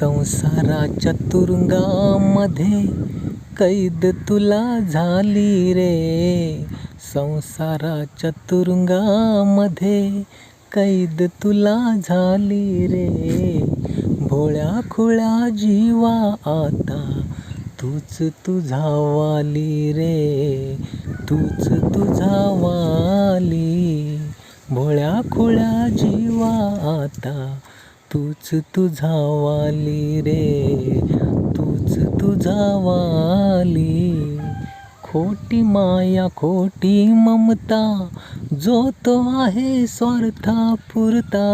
संसाराच्या तुरुंगामध्ये कैद तुला झाली रे. संसाराच्या तुरुंगामध्ये कैद तुला झाली रे. भोळ्या खुळ्या जीवा आता तूच तुझा वाली रे. तूच तुझा वाली भोळ्या खुळ्या जीवा आता तूच तुझा वाली रे तूच तुझा वाली खोटी माया खोटी ममता जो तो आहे स्वार्था पुरता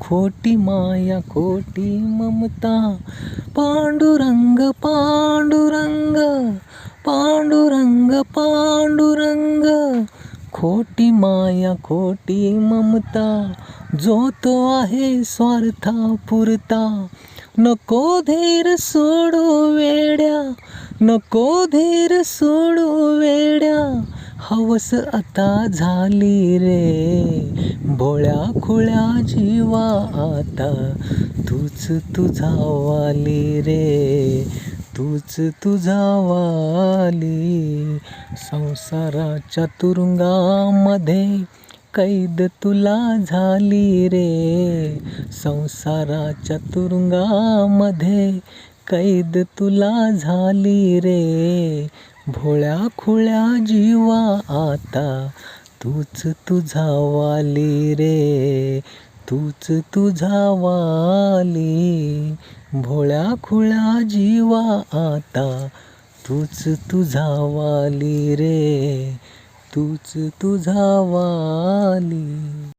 खोटी माया खोटी ममता पांडुरंग पांडुरंग पांडुरंग पांडुरंग. खोटी माया खोटी ममता जो तो आहे स्वार्था पुरता नको धीर सोडू वेड्या नको धीर सोडू वेड्या. हवस आता झाली रे भोळ्या खुळ्या जीवा आता. तूच तुझा वाली रे तूच तुझा वाली संसाराच्या तुरुंगामध्ये कैद तुला झाली रे. संसाराच्या तुरुंगामध्ये कैद तुला झाली रे. भोळ्या खुळ्या जीवा आता तूच तुझा वाली रे. तूच तुझा वाली भोळ्या खुळ्या जीवा आता. तूच तुझा वाली रे. तूच तुझा वाली